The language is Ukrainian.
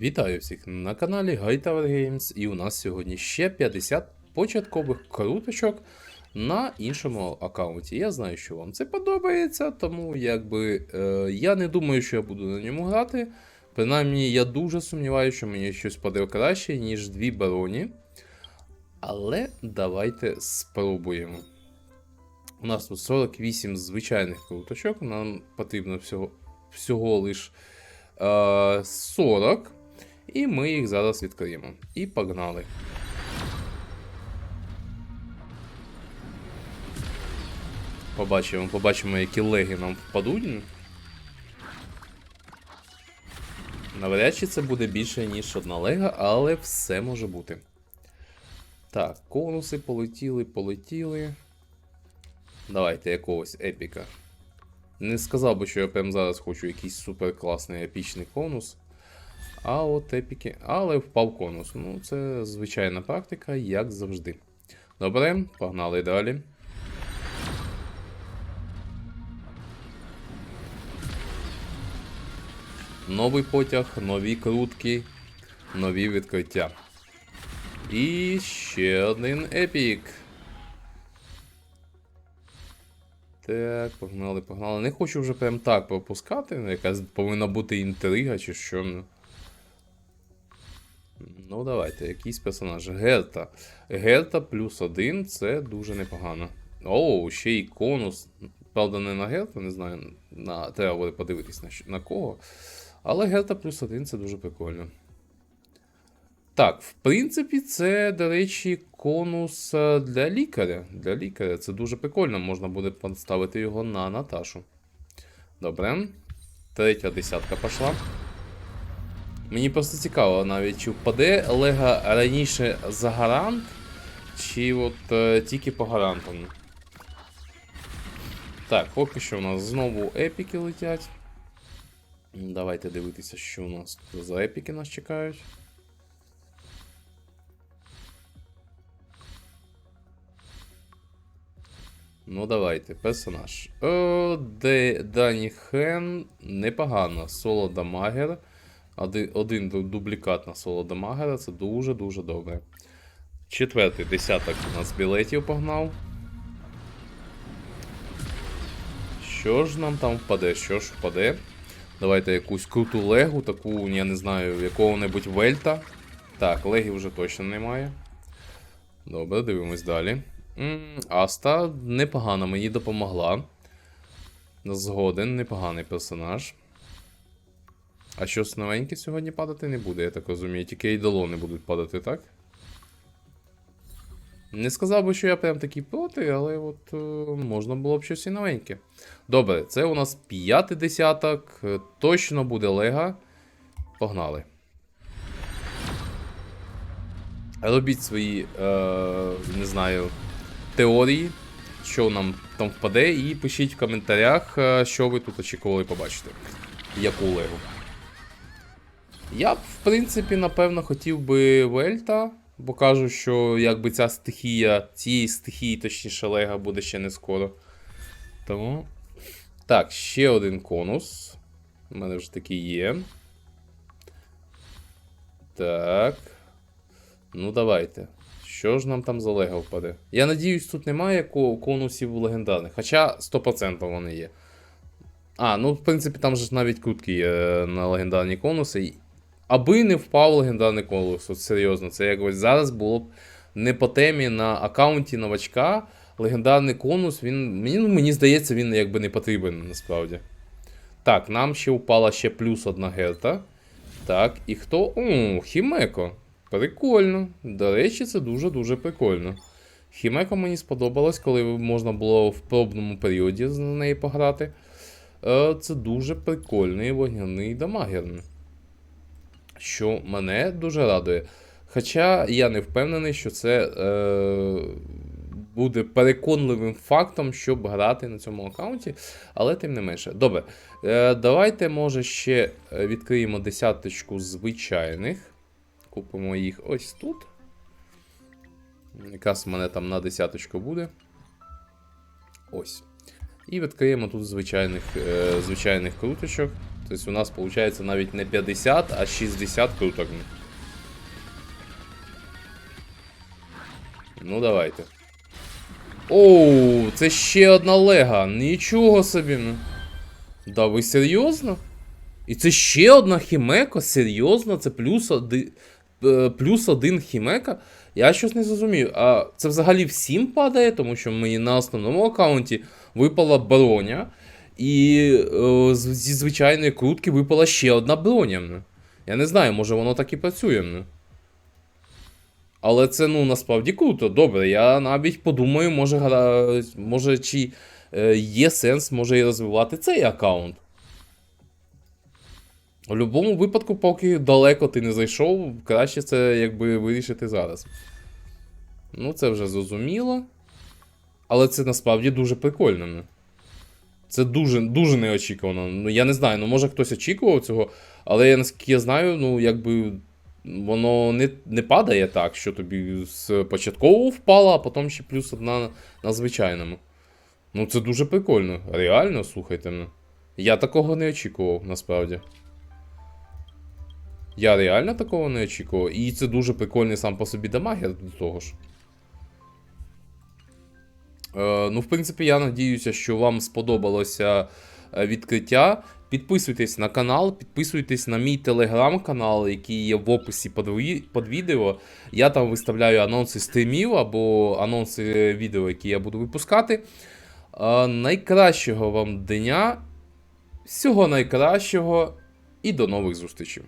Вітаю всіх на каналі Hightower Games, і у нас сьогодні ще 50 початкових круточок на іншому аккаунті. Я знаю, що вам це подобається, тому якби е, я не думаю, що я буду на ньому грати. Принаймні, я дуже сумніваюся, що мені щось паде краще, ніж дві бароні. Але давайте спробуємо. У нас тут 48 звичайних круточок, нам потрібно всього, всього лиш е, 40. І ми їх зараз відкриємо. І погнали. Побачимо, побачимо, які леги нам впадуть. Навряд чи це буде більше, ніж одна лега, але все може бути. Так, конуси полетіли, полетіли. Давайте якогось епіка. Не сказав би, що я прямо зараз хочу якийсь супер класний епічний конус. А от епіки. Але впав конус. Ну, це звичайна практика, як завжди. Добре, погнали далі. Новий потяг, нові крутки, нові відкриття. І ще один епік. Так, погнали, погнали. Не хочу вже прям так пропускати. Якась повинна бути інтрига чи що. Ну. Давайте, якийсь персонаж. Герта. Герта плюс один це дуже непогано. Оу, ще й конус. Правда, не на Герта, не знаю. На... Треба буде подивитись на, на кого. Але Герта плюс один це дуже прикольно. Так, в принципі, це, до речі, конус е, для лікаря. Для лікаря це дуже прикольно. Можна буде поставити його на Наташу. Добре. Третя десятка пішла. Мені просто цікаво навіть, чи впаде Лега раніше за гарант, чи от е, тільки по гарантам. Так, поки що у нас знову епіки летять. Давайте дивитися, що у нас тут за епіки нас чекають. Ну, давайте, персонаж. О, Дані Хен непогано. Соло Дамагер. Один, один дублікат на соло Дамагера, це дуже-дуже добре. Четвертий десяток у нас білетів погнав. Що ж нам там впаде? Що ж впаде? Давайте якусь круту легу, таку, я не знаю, якого-небудь вельта. Так, легі вже точно немає. Добре, дивимось далі. Аста непогано мені допомогла. Згоден, непоганий персонаж. А щось новеньке сьогодні падати не буде, я так розумію. Тільки ідолони будуть падати, так? Не сказав би, що я прям такий проти, але от е, можна було б щось і новеньке. Добре, це у нас п'ятий десяток. е, Точно буде лега. Погнали. Робіть свої, е, не знаю, теорії, що нам там впаде, і пишіть в коментарях, е, що ви тут очікували побачити. Яку легу. Я б, в принципі, напевно, хотів би Вельта, бо кажу, що якби ця стихія, цієї стихії, точніше, Лега буде ще не скоро. Тому. Так, ще один конус. У мене вже такий є. Так. Ну, давайте. Що ж нам там за Лего впаде? Я надіюсь, тут немає ко- конусів легендарних. Хоча 100% вони є. А, ну, в принципі, там же навіть крутки є е, на легендарні конуси. Аби не впав легендарний конус, от серйозно, це якось зараз було б не по темі на аккаунті новачка. Легендарний конус, він. Мені, ну, мені здається, він якби не потрібен насправді. Так, нам ще впала ще плюс одна герта. Так, і хто? О, Хімеко. Прикольно. До речі, це дуже-дуже прикольно. Хімеко мені сподобалось, коли можна було в пробному періоді з неї пограти. Е, Це дуже прикольний вогняний дамагер. Що мене дуже радує. Хоча я не впевнений, що це е, буде переконливим фактом, щоб грати на цьому аккаунті, але тим не менше. Добре, е, давайте, може, ще е, відкриємо десяточку звичайних. Купимо їх ось тут. Якраз в мене там на десяточку буде. Ось. І відкриємо тут звичайних, е, звичайних круточок. Тобто у нас виходить навіть не 50, а 60 круток. Ну, давайте. Оу, це ще одна лега. Нічого собі. Да ви серйозно? І це ще одна хімека? Серйозно? Це плюс один, е, плюс один хімека? Я щось не зрозумів. А це взагалі всім падає, тому що мені на основному аккаунті випала броня, і е, зі звичайної крутки випала ще одна броня. Я не знаю, може воно так і працює. Але це ну насправді круто. Добре, я навіть подумаю, може, гра... може чи е, є сенс може і розвивати цей аккаунт. У будь-якому випадку, поки далеко ти не зайшов, краще це якби вирішити зараз. Ну, це вже зрозуміло. Але це насправді дуже прикольно. Це дуже, дуже неочікувано. Ну, я не знаю, ну може хтось очікував цього, але я наскільки я знаю, ну якби воно не, не падає так, що тобі з початкового впало, а потім ще плюс одна на звичайному. Ну, це дуже прикольно. Реально, слухайте. Ну. Я такого не очікував, насправді. Я реально такого не очікував. І це дуже прикольний сам по собі дамагер до того ж. Е, ну, в принципі, я надіюся, що вам сподобалося е, відкриття. Підписуйтесь на канал, підписуйтесь на мій телеграм-канал, який є в описі під, відео. Я там виставляю анонси стрімів або анонси відео, які я буду випускати. Е, найкращого вам дня, всього найкращого і до нових зустрічей.